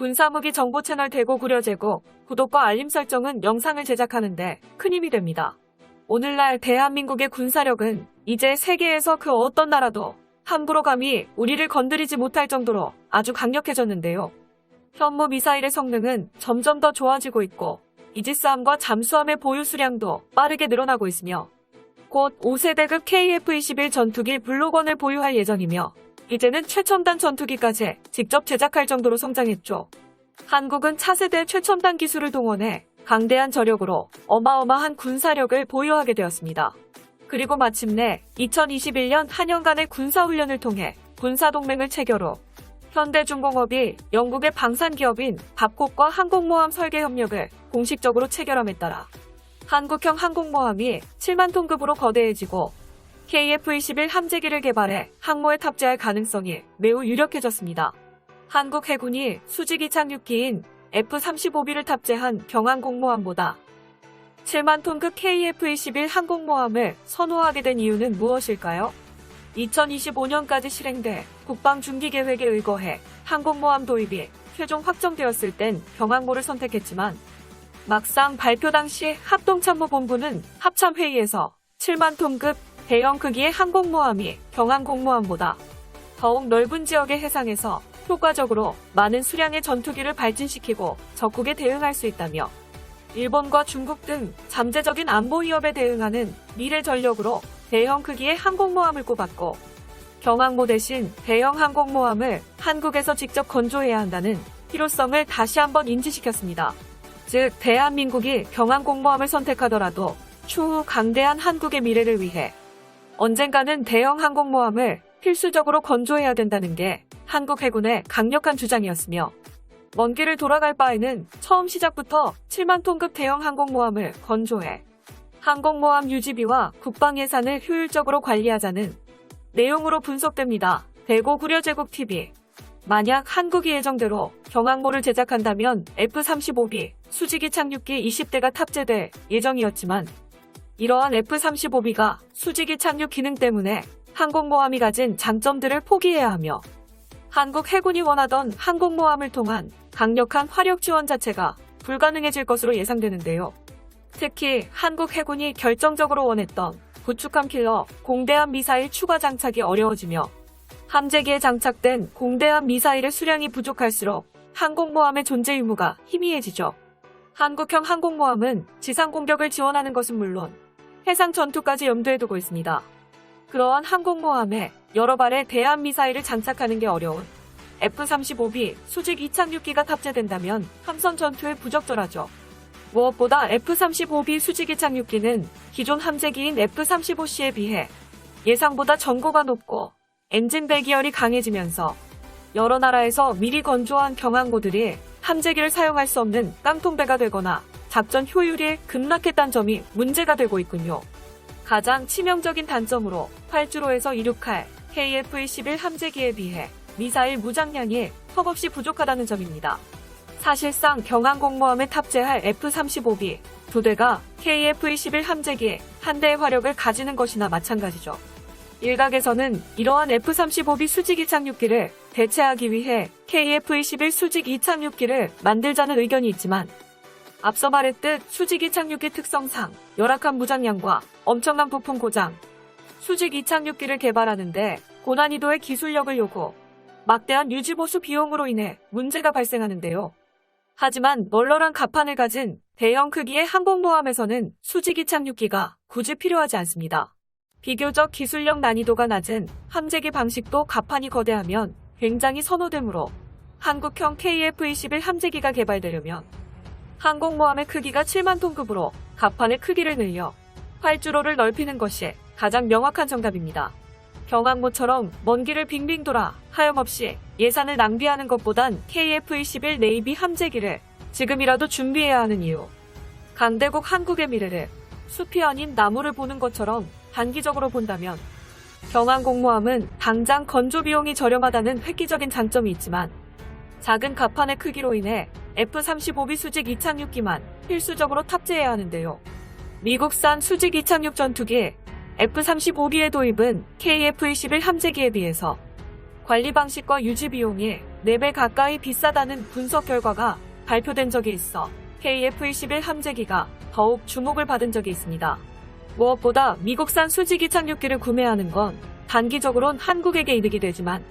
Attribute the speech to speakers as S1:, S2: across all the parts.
S1: 군사무기 정보 채널 대고 구려 제고 구독과 알림 설정은 영상을 제작하는데 큰 힘이 됩니다. 오늘날 대한민국의 군사력은 이제 세계에서 그 어떤 나라도 함부로 감히 우리를 건드리지 못할 정도로 아주 강력해졌는데요. 현무 미사일의 성능은 점점 더 좋아지고 있고 이지스함과 잠수함의 보유 수량도 빠르게 늘어나고 있으며 곧 5세대급 KF-21 전투기 블록원을 보유할 예정이며 이제는 최첨단 전투기까지 직접 제작할 정도로 성장했죠. 한국은 차세대 최첨단 기술을 동원해 강대한 저력으로 어마어마한 군사력을 보유하게 되었습니다. 그리고 마침내 2021년 한년간의 군사훈련을 통해 군사동맹을 체결 후 현대중공업이 영국의 방산기업인 babcock과 항공모함 설계 협력을 공식적으로 체결함에 따라 한국형 항공모함이 7만 톤급으로 거대해지고 KF-21 함재기를 개발해 항모에 탑재할 가능성이 매우 유력해졌습니다. 한국 해군이 수직 이 착륙기인 F-35B를 탑재한 경항 공모함보다 7만 톤급 KF-21 항공모함을 선호하게 된 이유는 무엇일까요? 2025년까지 실행돼 국방 중기 계획에 의거해 항공모함 도입이 최종 확정되었을 땐 경항모를 선택했지만 막상 발표 당시 합동참모본부는 합참회의에서 7만 톤급 대형 크기의 항공모함이 경항공모함보다 더욱 넓은 지역의 해상에서 효과적으로 많은 수량의 전투기를 발진시키고 적국에 대응할 수 있다며 일본과 중국 등 잠재적인 안보 위협에 대응하는 미래 전력으로 대형 크기의 항공모함을 꼽았고 경항모 대신 대형 항공모함을 한국에서 직접 건조해야 한다는 필요성을 다시 한번 인지시켰습니다. 즉 대한민국이 경항공모함을 선택하더라도 추후 강대한 한국의 미래를 위해 언젠가는 대형 항공모함을 필수적으로 건조해야 된다는 게 한국 해군의 강력한 주장이었으며 먼 길을 돌아갈 바에는 처음 시작부터 7만 톤급 대형 항공모함을 건조해 항공모함 유지비와 국방 예산을 효율적으로 관리하자는 내용으로 분석됩니다. 대고 구려제국 TV 만약 한국이 예정대로 경항모를 제작한다면 F-35B 수직이 착륙기 20대가 탑재될 예정이었지만 이러한 F-35B가 수직이 착륙 기능 때문에 항공모함이 가진 장점들을 포기해야 하며 한국 해군이 원하던 항공모함을 통한 강력한 화력 지원 자체가 불가능해질 것으로 예상되는데요. 특히 한국 해군이 결정적으로 원했던 구축함 킬러 공대함 미사일 추가 장착이 어려워지며 함재기에 장착된 공대함 미사일의 수량이 부족할수록 항공모함의 존재 의무가 희미해지죠. 한국형 항공모함은 지상 공격을 지원하는 것은 물론 해상 전투까지 염두에 두고 있습니다. 그러한 항공모함에 여러 발의 대함 미사일을 장착하는 게 어려운 F-35B 수직 이착륙기가 탑재된다면 함선 전투에 부적절하죠. 무엇보다 F-35B 수직 이착륙기는 기존 함재기인 F-35C에 비해 예상보다 전고가 높고 엔진 배기열이 강해지면서 여러 나라에서 미리 건조한 경항고들이 함재기를 사용할 수 없는 깡통배가 되거나 작전 효율이 급락했다는 점이 문제가 되고 있군요. 가장 치명적인 단점으로 8주로에서 이륙할 KF-21 함재기에 비해 미사일 무장량이 턱없이 부족하다는 점입니다. 사실상 경항 공모함에 탑재할 F-35B 두 대가 KF-21 함재기 한 대의 화력을 가지는 것이나 마찬가지죠. 일각에서는 이러한 F-35B 수직 이착륙기를 대체하기 위해 KF-21 수직 이착륙기를 만들자는 의견이 있지만 앞서 말했듯 수직 이 착륙기 특성상 열악한 무장량과 엄청난 부품 고장, 수직 이착륙기를 개발하는데 고난이도의 기술력을 요구, 막대한 유지보수 비용으로 인해 문제가 발생하는데요. 하지만 널널한 갑판을 가진 대형 크기의 항공모함에서는 수직 이착륙기가 굳이 필요하지 않습니다. 비교적 기술력 난이도가 낮은 함재기 방식도 갑판이 거대하면 굉장히 선호되므로 한국형 KF-21 함재기가 개발되려면 항공모함의 크기가 7만 톤급으로 갑판의 크기를 늘려 활주로를 넓히는 것이 가장 명확한 정답입니다. 경항모처럼 먼 길을 빙빙 돌아 하염없이 예산을 낭비하는 것보단 KF-21 네이비 함재기를 지금이라도 준비해야 하는 이유. 강대국 한국의 미래를 숲이 아닌 나무를 보는 것처럼 단기적으로 본다면 경항공모함은 당장 건조 비용이 저렴하다는 획기적인 장점이 있지만 작은 갑판의 크기로 인해 F-35B 수직 이착륙기만 필수적으로 탑재해야 하는데요. 미국산 수직 이착륙 전투기 F-35B의 도입은 KF-21 함재기에 비해서 관리 방식과 유지 비용이 4배 가까이 비싸다는 분석 결과가 발표된 적이 있어 KF-21 함재기가 더욱 주목을 받은 적이 있습니다. 무엇보다 미국산 수직 이 착륙기를 구매하는 건 단기적으론 한국에게 이득이 되지만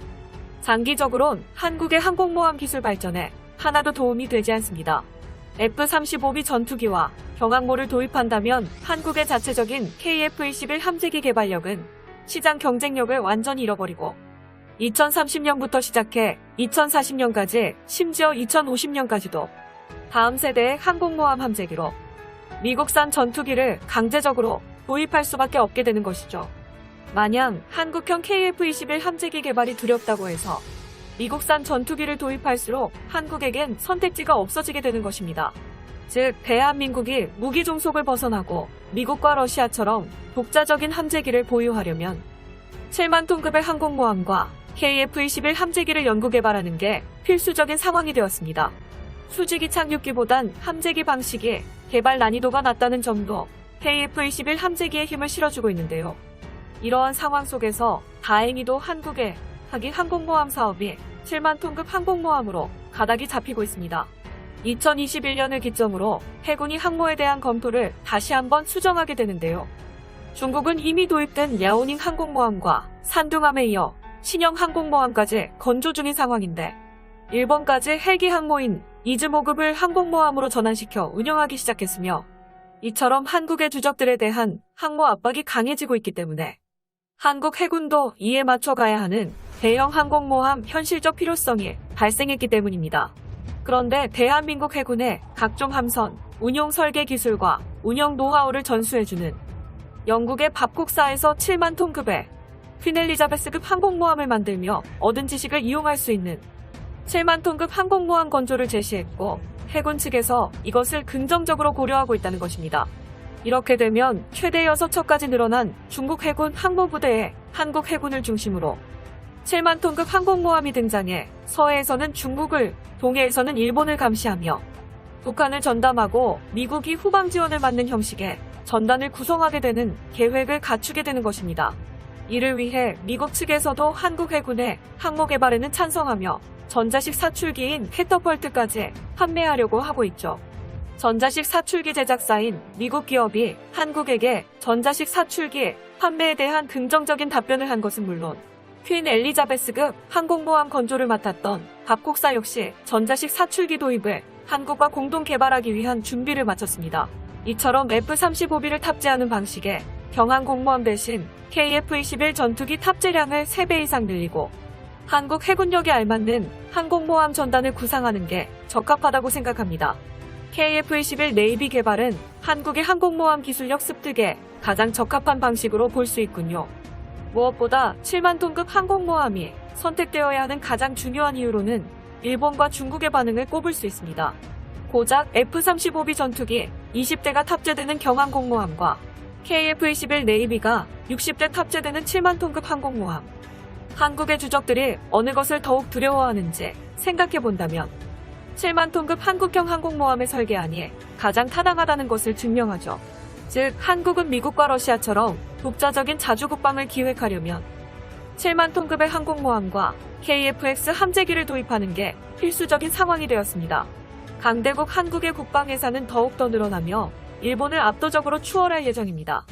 S1: 장기적으론 한국의 항공모함 기술 발전에 하나도 도움이 되지 않습니다. F-35B 전투기와 경항모를 도입한다면 한국의 자체적인 KF-21 함재기 개발력은 시장 경쟁력을 완전히 잃어버리고 2030년부터 시작해 2040년까지 심지어 2050년까지도 다음 세대의 항공모함 함재기로 미국산 전투기를 강제적으로 도입할 수밖에 없게 되는 것이죠. 마냥 한국형 KF-21 함재기 개발이 두렵다고 해서 미국산 전투기를 도입할수록 한국에겐 선택지가 없어지게 되는 것입니다. 즉, 대한민국이 무기 종속을 벗어나고 미국과 러시아처럼 독자적인 함재기를 보유하려면 7만 톤급의 항공모함과 KF-21 함재기를 연구 개발하는 게 필수적인 상황이 되었습니다. 수직이 착륙기보단 함재기 방식이 개발 난이도가 낮다는 점도 KF-21 함재기에 힘을 실어주고 있는데요. 이러한 상황 속에서 다행히도 한국의 하기 항공모함 사업이 7만 톤급 항공모함으로 가닥이 잡히고 있습니다. 2021년을 기점으로 해군이 항모에 대한 검토를 다시 한번 수정하게 되는데요. 중국은 이미 도입된 야오닝 항공모함과 산둥함에 이어 신형 항공모함까지 건조 중인 상황인데 일본까지 헬기 항모인 이즈모급을 항공모함으로 전환시켜 운영하기 시작했으며 이처럼 한국의 주적들에 대한 항모 압박이 강해지고 있기 때문에 한국 해군도 이에 맞춰 가야 하는 대형 항공모함 현실적 필요성이 발생했기 때문입니다. 그런데 대한민국 해군의 각종 함선, 운용 설계 기술과 운영 노하우를 전수해주는 영국의 밥국사에서 7만 톤급의 퀸 엘리자베스급 항공모함을 만들며 얻은 지식을 이용할 수 있는 7만 톤급 항공모함 건조를 제시했고 해군 측에서 이것을 긍정적으로 고려하고 있다는 것입니다. 이렇게 되면 최대 6척까지 늘어난 중국 해군 항모부대에 한국 해군을 중심으로 7만 톤급 항공모함이 등장해 서해에서는 중국을, 동해에서는 일본을 감시하며 북한을 전담하고 미국이 후방 지원을 받는 형식의 전단을 구성하게 되는 계획을 갖추게 되는 것입니다. 이를 위해 미국 측에서도 한국 해군의 항모 개발에는 찬성하며 전자식 사출기인 캐터펄트까지 판매하려고 하고 있죠. 전자식 사출기 제작사인 미국 기업이 한국에게 전자식 사출기 판매에 대한 긍정적인 답변을 한 것은 물론 퀸 엘리자베스급 항공모함 건조를 맡았던 밥국사 역시 전자식 사출기 도입을 한국과 공동 개발하기 위한 준비를 마쳤습니다. 이처럼 F-35B를 탑재하는 방식의 경항공모함 대신 KF-21 전투기 탑재량을 3배 이상 늘리고 한국 해군력에 알맞는 항공모함 전단을 구상하는 게 적합하다고 생각합니다. KF-21 네이비 개발은 한국의 항공모함 기술력 습득에 가장 적합한 방식으로 볼 수 있군요. 무엇보다 7만 톤급 항공모함이 선택되어야 하는 가장 중요한 이유로는 일본과 중국의 반응을 꼽을 수 있습니다. 고작 F-35B 전투기 20대가 탑재되는 경항공모함과 KF-21 네이비가 60대 탑재되는 7만 톤급 항공모함. 한국의 주적들이 어느 것을 더욱 두려워하는지 생각해 본다면 7만 톤급 한국형 항공모함의 설계안이 가장 타당하다는 것을 증명하죠. 즉, 한국은 미국과 러시아처럼 독자적인 자주국방을 기획하려면 7만 톤급의 항공모함과 KF-X 함재기를 도입하는 게 필수적인 상황이 되었습니다. 강대국 한국의 국방 예산은 더욱 더 늘어나며 일본을 압도적으로 추월할 예정입니다.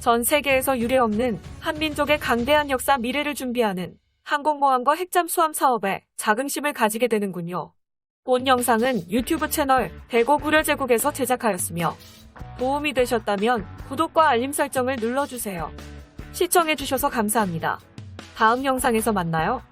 S1: 전 세계에서 유례없는 한민족의 강대한 역사 미래를 준비하는 항공모함과 핵잠수함 사업에 자긍심을 가지게 되는군요. 본 영상은 유튜브 채널 대고 구려제국에서 제작하였으며 도움이 되셨다면 구독과 알림 설정을 눌러주세요. 시청해주셔서 감사합니다. 다음 영상에서 만나요.